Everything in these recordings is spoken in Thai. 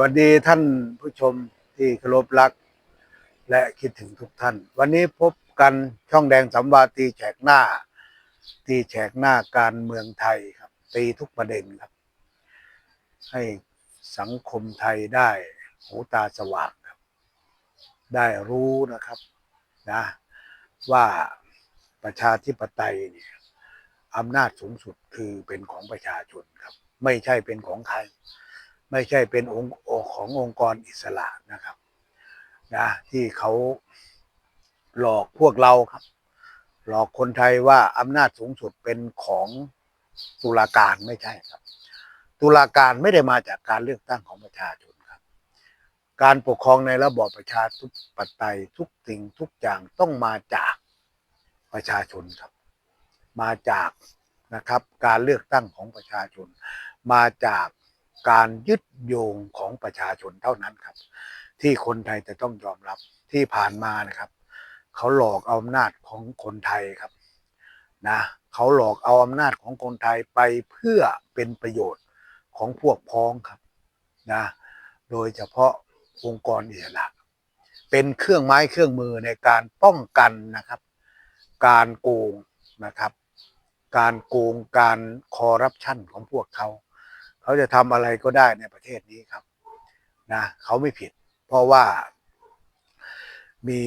วัสดีท่านผู้ชมที่เคารพรัก และคิดถึงทุกท่าน วันนี้พบกันช่องแดงสัมวาตีแฉกหน้า ตีแฉกหน้าการเมืองไทยครับ ตีทุกประเด็นครับ ให้สังคมไทยได้หูตาสว่างครับ ได้รู้นะครับนะว่าประชาธิปไตยเนี่ยอำนาจสูงสุดคือเป็นของประชาชนครับ ไม่ใช่เป็นของใคร ไม่ใช่เป็นองค์ขององค์กรอิสระนะครับนะที่เขาหลอกพวกเราครับ หลอกคนไทยว่าอำนาจสูงสุดเป็นของตุลาการไม่ใช่ครับ ตุลาการไม่ได้มาจากการเลือกตั้งของประชาชนครับ การปกครองในระบอบประชาธิปไตยทุกสิ่งทุกอย่างต้องมาจากประชาชนครับ มาจากนะครับการเลือกตั้งของประชาชน มาจาก การยึดโยงของประชาชนเท่านั้นครับ ที่คนไทยจะต้องยอมรับที่ผ่านมานะครับ เขาหลอกเอาอำนาจของคนไทยครับนะเขาหลอกเอาอำนาจของคนไทยไปเพื่อเป็นประโยชน์ของพวกพ้องครับนะโดยเฉพาะองค์กรอิสระเป็นเครื่องไม้เครื่องมือในการป้องกันนะครับ การโกงนะครับ การโกงการคอร์รัปชันของพวกเขา เขาจะทำอะไรก็ได้ในประเทศนี้ครับนะเขาไม่ผิด เพราะว่ามี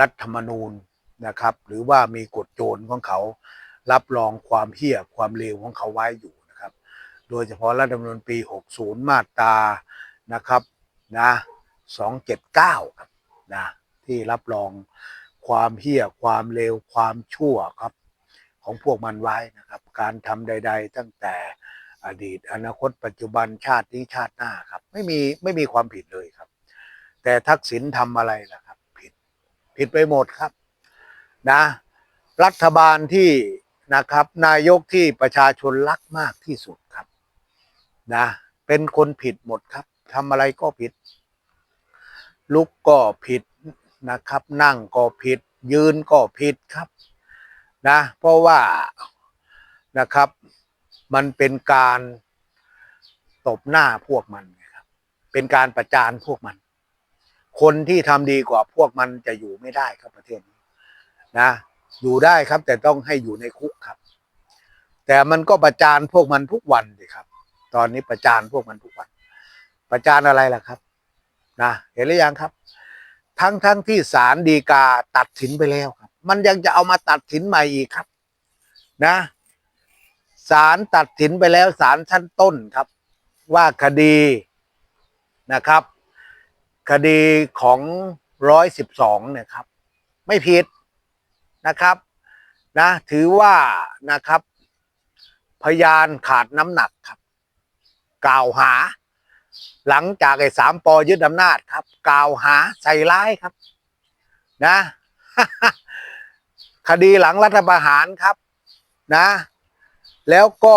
รัฐธรรมนูญนะครับ หรือว่ามีกฎโจรของเขารับรองความเหี้ยความเลวของเขาไว้อยู่นะครับ โดยเฉพาะรัฐธรรมนูญปี 60 มาตรานะครับนะ279ครับนะที่รับรองความเหี้ยความเลวความชั่วครับ ของพวกมันไว้นะครับ การทำใด ๆ ตั้งแต่ อดีต อนาคต ปัจจุบันชาตินี้ชาติหน้าครับ ไม่มีไม่มีความผิดเลยครับ แต่ทักษิณทำอะไรล่ะครับ ผิดผิดไปหมดครับ นะ รัฐบาลที่นะครับ นายกที่ประชาชนรักมากที่สุดครับ นะ เป็นคนผิดหมดครับทำอะไรก็ผิด ลุกก็ผิดนะครับ นั่งก็ผิด ยืนก็ผิดครับ นะ เพราะว่านะครับ มันเป็นการตบหน้าพวกมันครับ เป็นการประจานพวกมัน คนที่ทำดีกว่าพวกมันจะอยู่ไม่ได้ครับประเทศนี้นะ อยู่ได้ครับ แต่ต้องให้อยู่ในคุกครับ แต่มันก็ประจานพวกมันทุกวันสิครับ ตอนนี้ประจานพวกมันทุกวัน ประจานอะไรล่ะครับ นะเห็นหรือยังครับ ทั้งทั้งที่ศาลฎีกาตัดสินไปแล้วครับ มันยังจะเอามาตัดสินใหม่อีกครับ นะ ศาลตัดสินไปแล้วศาลชั้นต้นครับ ว่าคดีนะครับ คดีของร้อยสิบสองเนี่ยครับ ไม่ผิดนะครับนะถือว่านะครับ พยานขาดน้ำหนักครับ กล่าวหา หลังจากไอ้สามปอยึดอำนาจครับ กล่าวหาใส่ร้ายครับ นะ คดีหลังรัฐประหารครับ นะ แล้วก็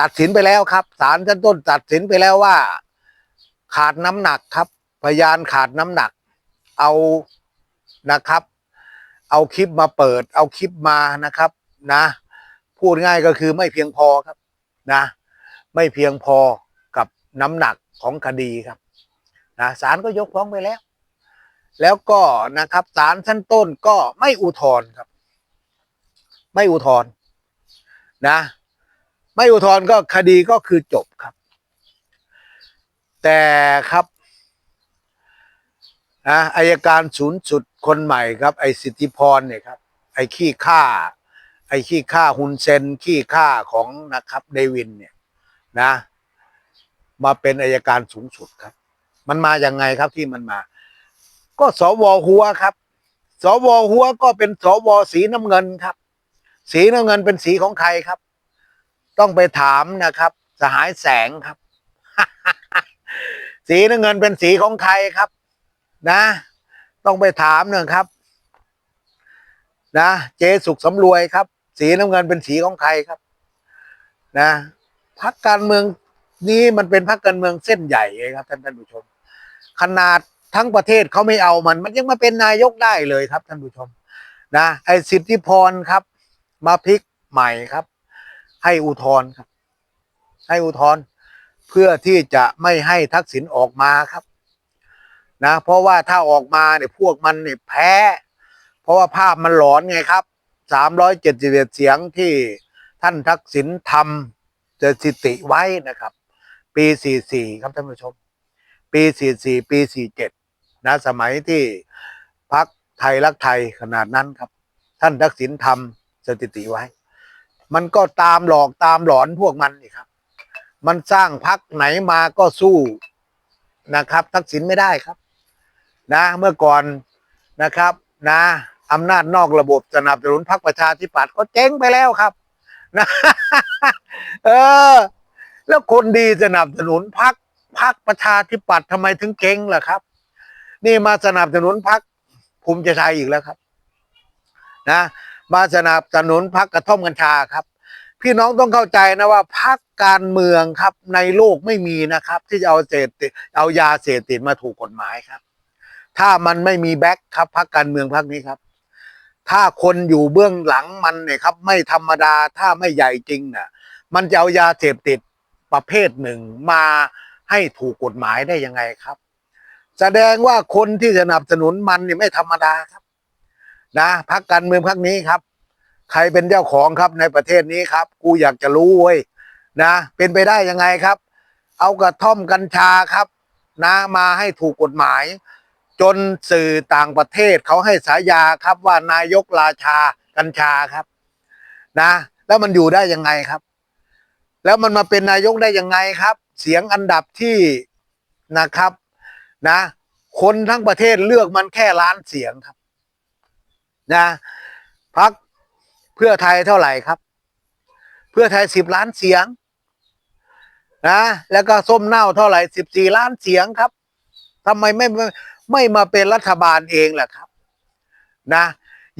ตัดสินไปแล้วครับศาลชั้นต้นตัดสินไปแล้วว่า ขาดน้ำหนักครับ พยานขาดน้ำหนัก เอานะครับ เอาคลิปมาเปิด เอาคลิปมานะครับนะ พูดง่ายก็คือไม่เพียงพอครับนะ ไม่เพียงพอกับน้ำหนักของคดีครับนะศาลก็ยกฟ้องไปแล้ว แล้วก็นะครับศาลชั้นต้นก็ไม่อุทธรณ์ครับ ไม่อุทธรณ์ นะ ไม่อุทธรณ์ก็คดีก็คือจบครับ แต่ครับนะอายการศูนย์สุดคนใหม่ครับ ไอสิทธิพรเนี่ยครับ ไอขี้ข้าไอขี้ข้าฮุนเซนขี้ข้าของนะครับเดวินเนี่ยนะ มาเป็นอายการสูงสุดครับ มันมาอย่างไงครับที่มันมา ก็สวหัวครับ สวหัวก็เป็นสวสีน้ำเงินครับ สีน้ำเงินเป็นสีของใครครับ ต้องไปถามนะครับ สหายแสงครับ สีน้ำเงินเป็นสีของใครครับ นะ ต้องไปถามนะครับ นะเจสุขสำรวยครับ สีน้ำเงินเป็นสีของใครครับ นะพักการเมืองนี้มันเป็นพักการเมืองเส้นใหญ่เลยครับท่านท่านผู้ชม ขนาดทั้งประเทศเขาไม่เอามัน มันยังมาเป็นนายกได้เลยครับท่านผู้ชม นะไอสิทธิพรครับ มาพลิกใหม่ครับ ให้อุทธรณ์ครับ ให้อุทธรณ์เพื่อที่จะไม่ให้ทักษิณออกมาครับ นะ เพราะว่าถ้าออกมาเนี่ยพวกมันเนี่ยแพ้ เพราะว่าภาพมันหลอนไงครับสามร้อยเจ็ดสิบเอ็ดเสียงที่ท่านทักษิณทำจะสิติไว้นะครับ ปีสี่สี่ครับท่านผู้ชม ปีสี่สี่ปีสี่เจ็ดนะสมัยที่พักไทยรักไทยขนาดนั้นครับ ท่านทักษิณทำ สถิติไว้ มันก็ตามหลอกตามหลอนพวกมันนี่ครับ มันสร้างพักไหนมาก็สู้นะครับ ทักษิณไม่ได้ครับ นะเมื่อก่อนนะครับ นะอำนาจนอกระบบสนับสนุนพรรคประชาธิปัตย์ก็เจ๊งไปแล้วครับนะเออ แล้วคนดีสนับสนุนพรรคพรรคประชาธิปัตย์ทำไมถึงเจ๊งล่ะครับ นี่มาสนับสนุนพรรคภูมิใจไทยอีกแล้วครับ นะ มาสนับสนุนพรรคกระท่อมกัญชาครับ พี่น้องต้องเข้าใจนะว่าพรรคการเมืองครับในโลกไม่มีนะครับ ที่จะเอาเสพติเอายาเสพติดมาถูกกฎหมายครับ ถ้ามันไม่มีแบ็คครับพรรคการเมืองพรรคนี้ครับ ถ้าคนอยู่เบื้องหลังมันเนี่ยครับ ไม่ธรรมดาถ้าไม่ใหญ่จริงน่ะ มันจะเอายาเสพติดประเภทหนึ่งมาให้ถูกกฎหมายได้ยังไงครับ แสดงว่าคนที่สนับสนุนมันเนี่ยไม่ธรรมดาครับ นะพรรคการเมืองพรรคนี้ครับ ใครเป็นเจ้าของครับในประเทศนี้ครับ กูอยากจะรู้เว้ยนะ เป็นไปได้ยังไงครับ เอากระท่อมกัญชาครับ นะมาให้ถูกกฎหมาย จนสื่อต่างประเทศเขาให้สายาครับว่านายกราชากัญชาครับ นะ แล้วมันอยู่ได้ยังไงครับ แล้วมันมาเป็นนายกได้ยังไงครับ เสียงอันดับที่นะครับ นะ คนทั้งประเทศเลือกมันแค่ล้านเสียงครับ นะพักเพื่อไทยเท่าไหร่ครับ เพื่อไทยสิบล้านเสียงนะแล้วก็ส้มเน่าเท่าไหร่สิบสี่ล้านเสียงครับทำไมไม่ไม่ไม่มาเป็นรัฐบาลเองล่ะครับนะ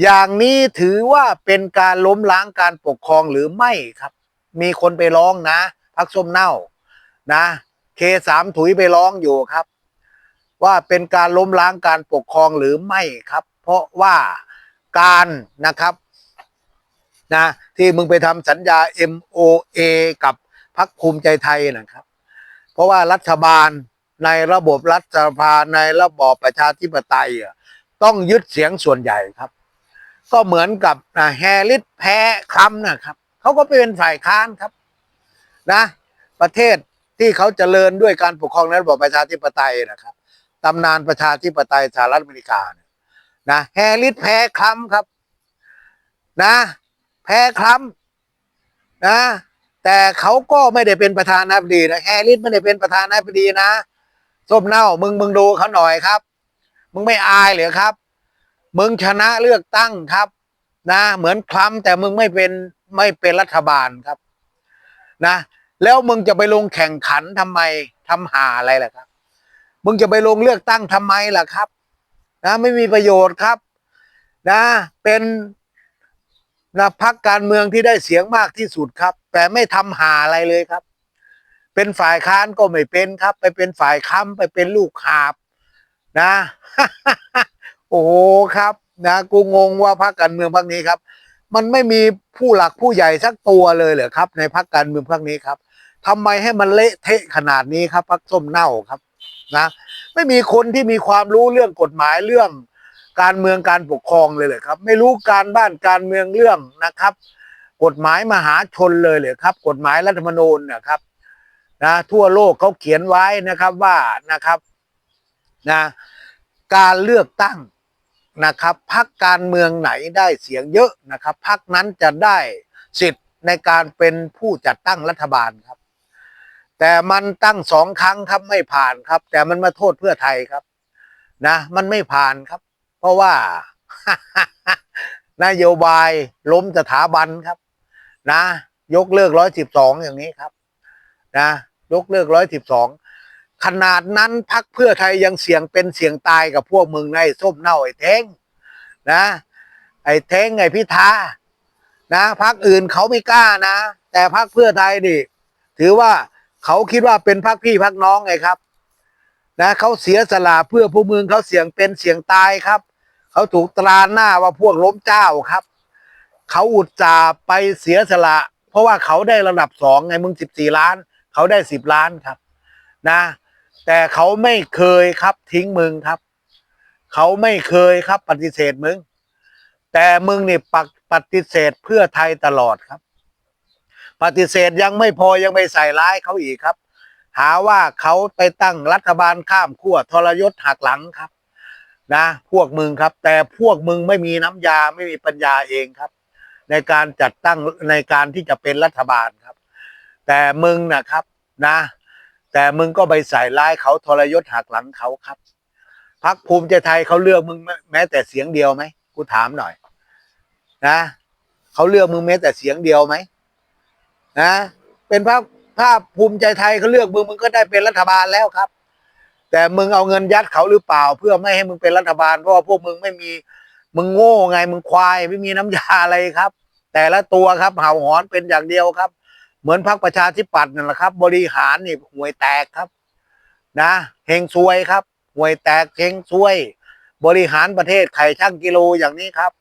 อย่างนี้ถือว่าเป็นการล้มล้างการปกครองหรือไม่ครับ มีคนไปร้องนะพักส้มเน่านะเคสามถุยไปร้องอยู่ครับ ว่าเป็นการล้มล้างการปกครองหรือไม่ครับ เพราะว่า การนะครับนะที่มึงไปทำสัญญา MOA กับพรรคภูมิใจไทยนะครับ เพราะว่ารัฐบาลในระบบรัฐสภาในระบอบประชาธิปไตยต้องยึดเสียงส่วนใหญ่ครับ ก็เหมือนกับแฮร์ริสแพ้คำนะครับเขาก็เป็นฝ่ายค้านครับนะประเทศที่เขาเจริญด้วยการปกครองในระบอบประชาธิปไตยนะครับตำนานประชาธิปไตยสหรัฐอเมริกาเนี่ย นะแฮร์ริสแพ้คำครับ นะ แพ้คล้ำนะ แต่เขาก็ไม่ได้เป็นประธานาธิบดีนะแฮร์ริสไม่ได้เป็นประธานาธิบดีนะส้มเน่ามึงมึงดูเขาหน่อยครับ มึงไม่อายเหรือครับ มึงชนะเลือกตั้งครับ นะ เหมือนคล้ำแต่มึงไม่เป็นไม่เป็นรัฐบาลครับ นะ แล้วมึงจะไปลงแข่งขันทำไมทำหาอะไรล่ะครับ มึงจะไปลงเลือกตั้งทำไมล่ะครับ นะไม่มีประโยชน์ครับ นะ เป็นนะพักการเมืองที่ได้เสียงมากที่สุดครับ แต่ไม่ทำหาอะไรเลยครับ เป็นฝ่ายค้านก็ไม่เป็นครับ ไปเป็นฝ่ายค้ำไปเป็นลูกหาบ นะ โอ้โหครับ นะกูงงว่าพักการเมืองพักนี้ครับ มันไม่มีผู้หลักผู้ใหญ่สักตัวเลยเหรอครับ ในพักการเมืองพักนี้ครับทำไมให้มันเละเทะขนาดนี้ครับพักส้มเน่าครับ นะไม่มีคนที่มีความรู้เรื่องกฎหมายเรื่องการเมืองการปกครองเลยเลยครับ ไม่รู้การบ้านการเมืองเรื่องนะครับ กฎหมายมหาชนเลยเลยครับ กฎหมายรัฐธรรมนูญนะครับนะทั่วโลกเขาเขียนไว้นะครับว่านะครับนะการเลือกตั้งนะครับพักการเมืองไหนได้เสียงเยอะนะครับพักนั้นจะได้สิทธิ์ในการเป็นผู้จัดตั้งรัฐบาลครับ แต่มันตั้งสองครั้งครับไม่ผ่านครับ แต่มันมาโทษเพื่อไทยครับ นะ มันไม่ผ่านครับ เพราะว่า นโยบายล้มสถาบันครับ นะ ยกเลิกร้อยสิบสองอย่างนี้ครับ นะ ยกเลิกร้อยสิบสองขนาดนั้นพักเพื่อไทยยังเสี่ยงเป็นเสี่ยงตายกับพวกมึงในส้มเน่าไอ้เท้งนะ ไอ้เท้งไอ้พิธานะพักอื่นเขาไม่กล้านะ แต่พักเพื่อไทยนี่ ถือว่า เขาคิดว่าเป็นพักพี่พักน้องไงครับ นะเขาเสียสละเพื่อพวกมึงเขาเสี่ยงเป็นเสี่ยงตายครับ เขาถูกตราหน้าว่าพวกล้มเจ้าครับ เขาอุตส่าไปเสียสละ เพราะว่าเขาได้ระดับสองไงมึงสิบสี่ล้านเขเขาได้สิบล้านครับ นะ แต่เขาไม่เคยครับทิ้งมึงครับ เขาไม่เคยครับปฏิเสธมึง แต่มึงนี่ปักปฏิเสธเพื่อไทยตลอดครับ ปฏิเสธยังไม่พอยังไปใส่ร้ายเขาอีกครับ หาว่าเขาไปตั้งรัฐบาลข้ามขั้วทรยศหักหลังครับนะพวกมึงครับ แต่พวกมึงไม่มีน้ำยาไม่มีปัญญาเองครับ ในการจัดตั้งในการที่จะเป็นรัฐบาลครับ แต่มึงนะครับนะ แต่มึงก็ไปใส่ร้ายเขาทรยศหักหลังเขาครับพักภูมิใจไทยเขาเลือกมึงแม้แต่เสียงเดียวไหมกูถามหน่อย นะเขาเลือกมึงแม้แต่เสียงเดียวไหม นะเป็นภาคภาคภูมิใจไทยเขาเลือกมึงมึงก็ได้เป็นรัฐบาลแล้วครับ แต่มึงเอาเงินยัดเขาหรือเปล่า เพื่อไม่ให้มึงเป็นรัฐบาลเพราะว่าพวกมึงไม่มีมึงโง่ไงมึงควายไม่มีน้ำยาอะไรครับ แต่ละตัวครับเห่าหอนเป็นอย่างเดียวครับ เหมือนพรรคประชาธิปัตย์นั่นแหละครับ บริหารนี่ห่วยแตกครับ นะเฮงซวยครับห่วยแตกเฮงซวย บริหารประเทศไข่ช่างกิโลอย่างนี้ครับ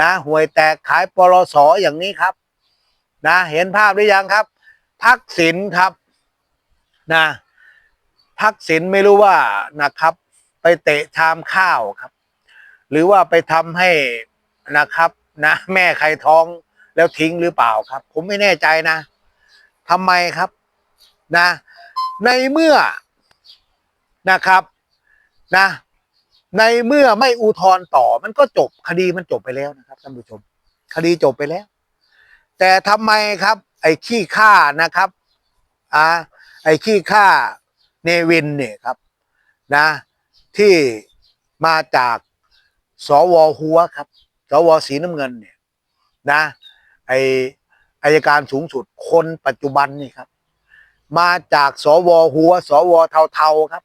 นะห่วยแตกขายปลสอย่างนี้ครับ นะเห็นภาพหรือยังครับ ทักษิณครับนะทักษิณไม่รู้ว่านะครับ ไปเตะชามข้าวครับ หรือว่าไปทำให้นะครับนะแม่ใครท้องแล้วทิ้งหรือเปล่าครับ ผมไม่แน่ใจนะทำไมครับนะ ในเมื่อนะครับนะในเมื่อไม่อุทธรณ์ต่อมันก็จบคดีมันจบไปแล้วนะครับท่านผู้ชม คดีจบไปแล้ว แต่ทำไมครับ ไอ้ขี้ข้านะครับอ่าไอ้ขี้ข้าเนวินเนี่ยครับนะที่มาจากสวหัวครับสวสีน้ำเงินเนี่ยนะไออายการสูงสุดคนปัจจุบันนี่ครับ มาจากสวหัว สวเทาๆครับ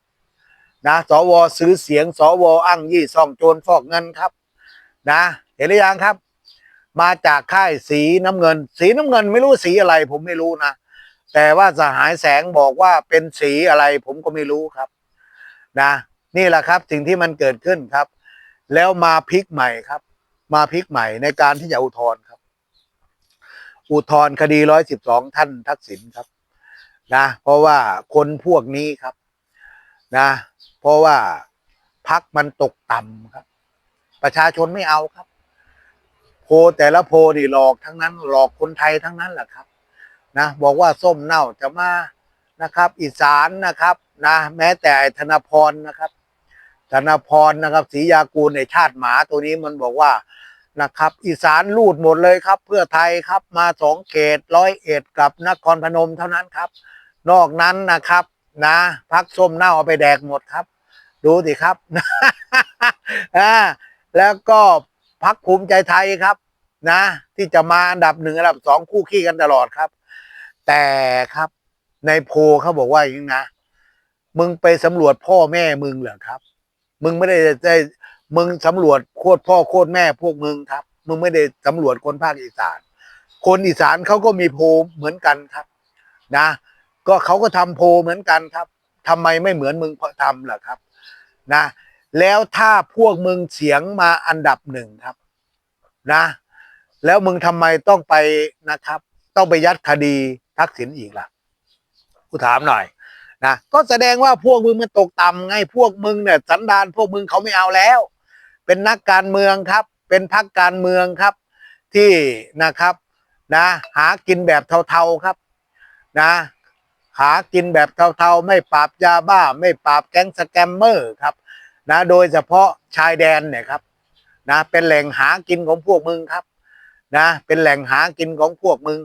นะสวซื้อเสียง สวอ้างยี่ซ่องโจรฟอกเงินครับ นะ เห็นหรือยังครับ มาจากค่ายสีน้ำเงิน สีน้ำเงินไม่รู้สีอะไร ผมไม่รู้นะแต่ว่าสหายแสงบอกว่าเป็นสีอะไร ผมก็ไม่รู้ครับ นะ นี่แหละครับสิ่งที่มันเกิดขึ้นครับ แล้วมาพลิกใหม่ครับ มาพลิกใหม่ในการที่จะอุทธรณ์ครับ อุทธรณ์คดีร้อยสิบสองท่านทักษิณครับ นะเพราะว่าคนพวกนี้ครับ นะ เพราะว่าพักมันตกต่ำครับ ประชาชนไม่เอาครับ พแต่ละโพนี่หลอกทั้งนั้นหลอกคนไทยทั้งนั้นแหละครับนะบอกว่าส้มเน่าจะมานะครับ อีสานนะครับนะแม้แต่ธนพรนะครับธนพรนะครับศรียากูลในชาติหมาตัวนี้มันบอกว่านะครับ อีสานรูดหมดเลยครับ เพื่อไทยครับมาสองเขตร้อยเอ็ดกับนครพนมเท่านั้นครับ นอกนั้นนะครับนะพักส้มเน่าเอาไปแดกหมดครับ ดูสิครับอ่าแล้วก็ พักภูมิใจไทยครับ นะ ที่จะมาอันดับหนึ่งอันดับสองคู่ขี้กันตลอดครับ แต่ครับในโพเขาบอกว่าอย่างนี้นะมึงไปสำรวจพ่อแม่มึงเหรอครับ มึงไม่ได้ได้มึงสำรวจโคตรพ่อโคตรแม่พวกมึงครับ มึงไม่ได้สำรวจคนภาคอีสาน คนอีสานเขาก็มีโพเหมือนกันครับ นะ ก็เขาก็ทำโพเหมือนกันครับทำไมไม่เหมือนมึงทำล่ะครับ นะ แล้วถ้าพวกมึงเสียงมาอันดับหนึ่งครับ นะ แล้วมึงทำไมต้องไปนะครับ ต้องไปยัดคดีทักษิณอีกล่ะกูถามหน่อยนะก็แสดงว่าพวกมึงมันตกต่ำไงพวกมึงเนี่ยสันดานพวกมึงเขาไม่เอาแล้ว เป็นนักการเมืองครับ เป็นพรรคการเมืองครับ ที่นะครับ นะ หากินแบบเทาๆครับ นะหากินแบบเทาๆ ไม่ปราบยาบ้า ไม่ปราบแก๊งสแกมเมอร์ครับ นะโดยเฉพาะชายแดนเนี่ยครับนะเป็นแหล่งหากินของพวกมึงครับนะเป็นแหล่งหากินของพวกมึง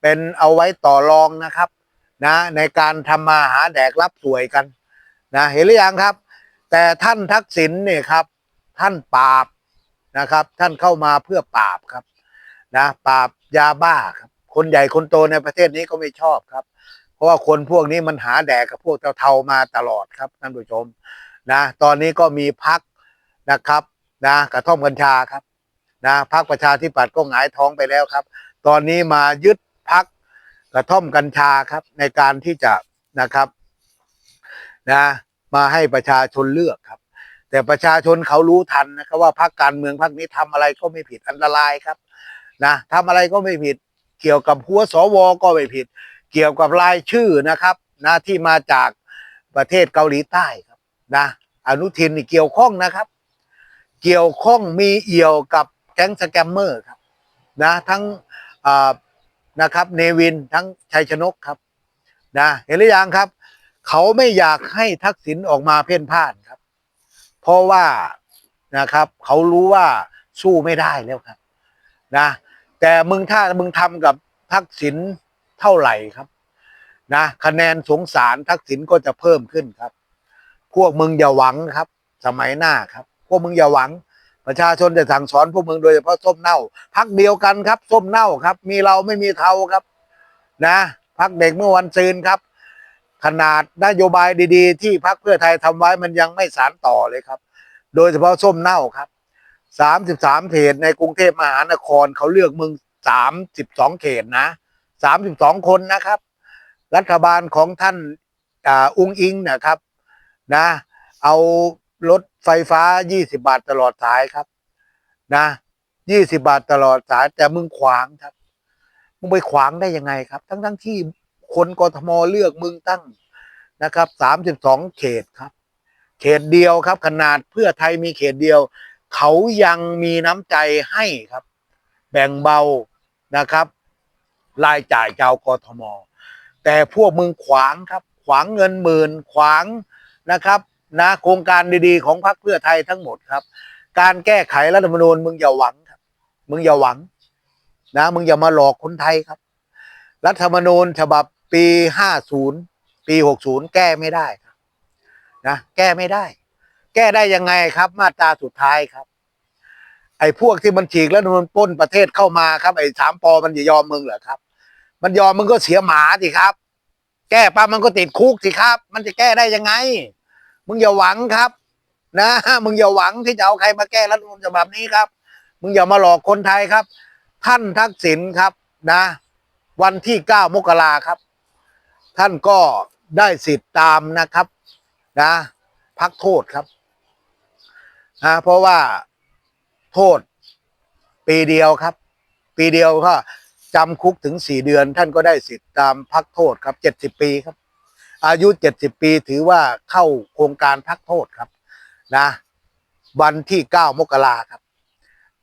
เป็นเอาไว้ต่อรองนะครับนะในการทำมาหาแดกรับสวยกันนะเห็นหรือยังครับ แต่ท่านทักษิณเนี่ยครับท่านปราบนะครับ ท่านเข้ามาเพื่อปราบครับนะปราบยาบ้าครับคนใหญ่คนโตในประเทศนี้ก็ไม่ชอบครับ เพราะว่าคนพวกนี้มันหาแดกกับพวกเทาๆมาตลอดครับท่านผู้ชม นะตอนนี้ก็มีพักนะครับนะกระท่อมกัญชาครับนะพักประชาธิปัตย์ก็หงายท้องไปแล้วครับ ตอนนี้มายึดพักกระท่อมกัญชาครับในการที่จะนะครับนะมาให้ประชาชนเลือกครับ แต่ประชาชนเขารู้ทันนะครับว่าพรรคการเมืองพรรคนี้ทำอะไรก็ไม่ผิดอันตรายครับนะทำอะไรก็ไม่ผิดเกี่ยวกับหัวสวก็ไม่ผิด เกี่ยวกับรายชื่อนะครับนะที่มาจากประเทศเกาหลีใต้ครับ นะอนุทินนี่เกี่ยวข้องนะครับ เกี่ยวข้องมีเอี่ยวกับแก๊งสแกมเมอร์ครับนะทั้งนะครับเนวินทั้งชัยชนกครับนะเห็นหรือยังครับ เขาไม่อยากให้ทักษิณออกมาเพ่นพ่านครับ เพราะว่านะครับเขารู้ว่าสู้ไม่ได้แล้วครับนะแต่มึงถ้ามึงทำกับทักษิณเท่าไหร่ครับนะคะแนนสงสารทักษิณก็จะเพิ่มขึ้นครับ พวกมึงอย่าหวังครับ สมัยหน้าครับ พวกมึงอย่าหวัง ประชาชนจะสั่งสอนพวกมึงโดยเฉพาะส้มเน่า พักเดียวกันครับ ส้มเน่าครับ มีเราไม่มีเขาครับ นะพักเด็กเมื่อวันซืนครับ ขนาดนโยบายดีๆ ที่พักเพื่อไทยทำไว้มันยังไม่สารต่อเลยครับ โดยเฉพาะส้มเน่าครับสามสิบสามเขตในกรุงเทพมหานครเขาเลือกมึงสามสิบสองเขตนะสามสิบสองคนนะครับ รัฐบาลของท่านออุ้งอิงนะครับ นะ เอารถไฟฟ้า20บาทตลอดสายครับ นะ20บาทตลอดสาย แต่มึงขวางครับ มึงไปขวางได้ยังไงครับ ทั้งทั้งที่คนกทมเลือกมึงตั้งนะครับ32เขตครับ เขตเดียวครับ ขนาดเพื่อไทยมีเขตเดียว เขายังมีน้ำใจให้ครับ แบ่งเบานะครับรายจ่ายชาวกทม แต่พวกมึงขวางครับ ขวางเงินหมื่นขวาง นะครับนะโครงการดีๆของพรรคเพื่อไทยทั้งหมดครับ การแก้ไขรัฐธรรมนูญมึงอย่าหวังครับ มึงอย่าหวัง นะ มึงอย่ามาหลอกคนไทยครับ รัฐธรรมนูญฉบับปี50ปี60แก้ไม่ได้ครับนะแก้ไม่ได้ แก้ได้ยังไงครับ มาตราสุดท้ายครับ ไอ้พวกที่มันฉีกแล้วมันปล้นประเทศเข้ามาครับ ไอ้สามปอมันจะยอมมึงเหรอครับ มันยอมมึงก็เสียหมาสิครับ แก้ปั๊บมันก็ติดคุกสิครับ มันจะแก้ได้ยังไง มึงอย่าหวังครับ นะมึงอย่าหวังที่จะเอาใครมาแก้รัฐธรรมนูญฉบับนี้ครับ มึงอย่ามาหลอกคนไทยครับ ท่านทักษิณครับนะ วันที่เก้ามกราครับ ท่านก็ได้สิทธิ์ตามนะครับนะพักโทษครับนะเพราะว่าโทษปีเดียวครับ ปีเดียวก็ จำคุกถึงสี่เดือน ท่านก็ได้สิทธิ์ตามพักโทษครับเจ็ดสิบปีครับ อายุเจ็ดสิบปีถือว่าเข้าโครงการพักโทษครับนะวันที่เก้ามกราครับ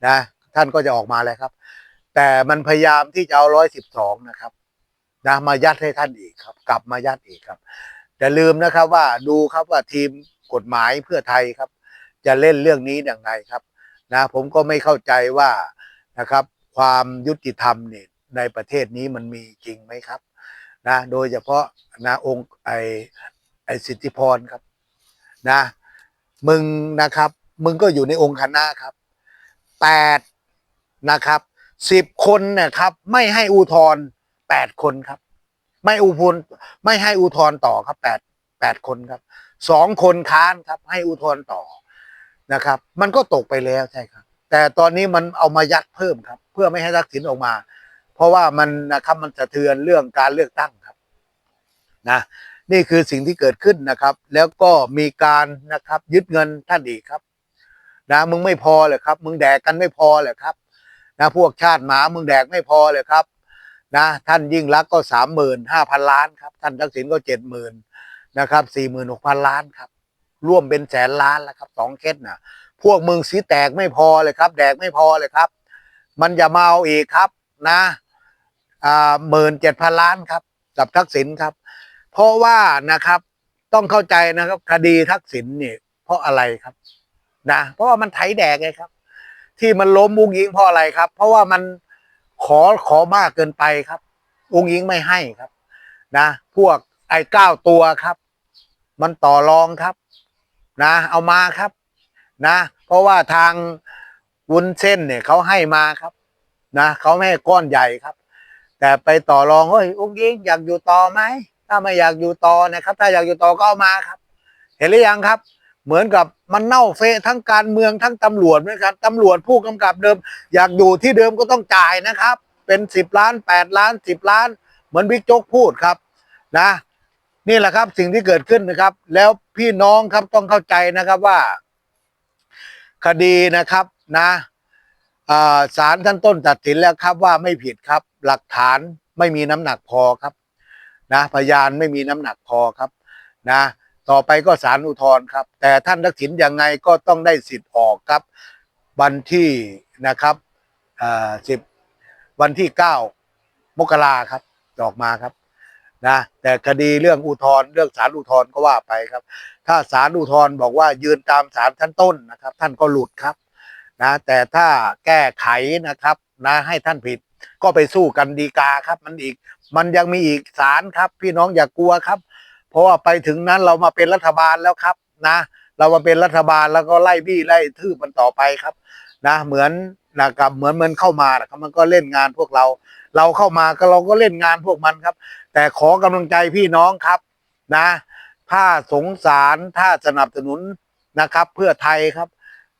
นะท่านก็จะออกมาแล้วครับ แต่มันพยายามที่จะเอาร้อยสิบสองนะครับนะมายัดให้ท่านอีกครับ กลับมายัดอีกครับแต่ลืมนะครับว่าดูครับว่าทีมกฎหมายเพื่อไทยครับ จะเล่นเรื่องนี้อย่างไรครับนะผมก็ไม่เข้าใจว่านะครับ ความยุติธรรมเนี่ย ในประเทศนี้มันมีจริงไหมครับนะโดยเฉพาะนะองค์ไอไอสิทธิพรครับนะมึงนะครับ มึงก็อยู่ในองค์คณะครับแปดนะครับสิบคนนี่ยครับ ไม่ให้อุทธร์แปดคนครับ ไม่อุพนไม่ให้อุทธร์ต่อครับแปดแปดคนครับสองคนค้านครับ ให้อุทธร์ต่อนะครับ มันก็ตกไปแล้วใช่ครับ แต่ตอนนี้มันเอามายัดเพิ่มครับ เพื่อไม่ให้ทักษิณออกมา เพราะว่ามันนะครับมันสะเทือนเรื่องการเลือกตั้งครับนะนี่คือสิ่งที่เกิดขึ้นนะครับ แล้วก็มีการนะครับ ยึดเงินท่านอีกครับนะมึงไม่พอเลยครับ มึงแดกกันไม่พอเลยครับนะพวกชาติหมามึงแดกไม่พอเลยครับนะท่านยิ่งรักก็สามหมื่นห้าพันล้านครับท่านทักษิณก็เจ็ดหมื่นนะครับสี่หมื่นหกพันล้านครับ ร่วมเป็นแสนล้านแล้วครับสองเคสนะพวกมึงสีแตกไม่พอเลยครับ แดกไม่พอเลยครับ มันอย่ามาเอาอีกครับนะ หมื่นเจ็ดพันล้านครับ กับทักษิณครับ เพราะว่านะครับต้องเข้าใจนะครับ คดีทักษิณเนี่ยเพราะอะไรครับนะเพราะว่ามันไถแดกไงครับ ที่มันล้มอุ้งยิงเพราะอะไรครับ เพราะว่ามันขอขอมากเกินไปครับอุ้งยิงไม่ให้ครับ นะ พวกไอ้เก้าตัวครับ มันต่อรองครับ นะ เอามาครับ นะ เพราะว่าทางวุ้นเส้นเนี่ยเขาให้มาครับ นะเขาไม่ให้ก้อนใหญ่ครับ แต่ไปต่อรองเฮ้ยอุ้งยิงอยากอยู่ต่อไหมถ้าไม่อยากอยู่ต่อนะครับ ถ้าอยากอยู่ต่อก็เอามาครับ เห็นหรือยังครับ เหมือนกับมันเน่าเฟะทั้งการเมืองทั้งตำรวจเหมือนกันตำรวจผู้กำกับเดิม อยากอยู่ที่เดิมก็ต้องจ่ายนะครับ เป็นสิบล้านแปดล้านสิบล้าน เหมือนบิ๊กโจ๊กพูดครับนะ นี่แหละครับสิ่งที่เกิดขึ้นนะครับ แล้วพี่น้องครับต้องเข้าใจนะครับว่า คดีนะครับนะ ศาลท่านต้นตัดสินแล้วครับว่าไม่ผิดครับ หลักฐานไม่มีน้ำหนักพอครับนะพยานไม่มีน้ำหนักพอครับนะต่อไปก็ศาลอุทธรณ์ครับ แต่ท่านทักษิณยังไงก็ต้องได้สิทธิ์ออกครับวันที่นะครับสิบวันที่เก้ามกราครับออกมาครับนะแต่คดีเรื่องอุทธรณ์เรื่องศาลอุทธรณ์ก็ว่าไปครับ ถ้าศาลอุทธรณ์บอกว่ายืนตามศาลชั้นต้นนะครับ ท่านก็หลุดครับ นะแต่ถ้าแก้ไขนะครับนะให้ท่านผิดก็ไปสู้กันดีกาครับ มันอีกมันยังมีอีกศาลครับ พี่น้องอย่ากกลัวครับ เพราะว่าไปถึงนั้นเรามาเป็นรัฐบาลแล้วครับนะ เรามาเป็นรัฐบาลแล้วก็ไล่บี้ไล่ทืบมันต่อไปครับนะเหมือนนะครับเหมือนมันเข้ามานะครับมันก็เล่นงานพวกเรา เราเข้ามาก็เราก็เล่นงานพวกมันครับ แต่ขอกำลังใจพี่น้องครับนะ ถ้าสงสารถ้าสนับสนุนนะครับ เพื่อไทยครับ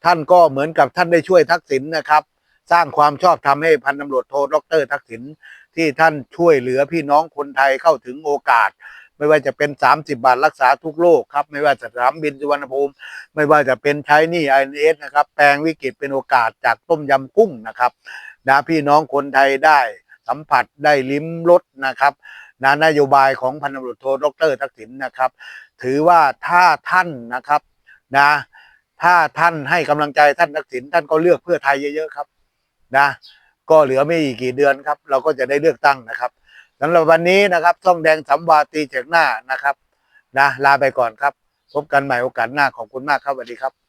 ท่านก็เหมือนกับท่านได้ช่วยทักษิณนะครับ สร้างความชอบธรรมให้พันตำรวจโทดรทักษิณที่ท่านช่วยเหลือพี่น้องคนไทยเข้าถึงโอกาส ไม่ว่าจะเป็น 30 บาทรักษาทุกโรคครับ ไม่ว่าจะสนามบินสุวรรณภูมิ ไม่ว่าจะเป็นใช้หนี่ไอเอสนะครับ แปลงวิกฤตเป็นโอกาสจากต้มยำกุ้งนะครับนะพี่น้องคนไทยได้สัมผัสได้ลิ้มรสนะครับนะนโยบายของพันตำรวจโทดรทักษิณนะครับ ถือว่าถ้าท่านนะครับนะ ถ้าท่านให้กำลังใจท่านทักษิณท่านก็เลือกเพื่อไทยเยอะๆครับนะก็เหลือไม่อีกกี่เดือนครับ เราก็จะได้เลือกตั้งนะครับสำหรับวันนี้นะครับช่องแดงสัมวาตีเฉกหน้านะครับนะลาไปก่อนครับ พบกันใหม่โอกาสหน้าขอบคุณมากครับสวัสดีครับ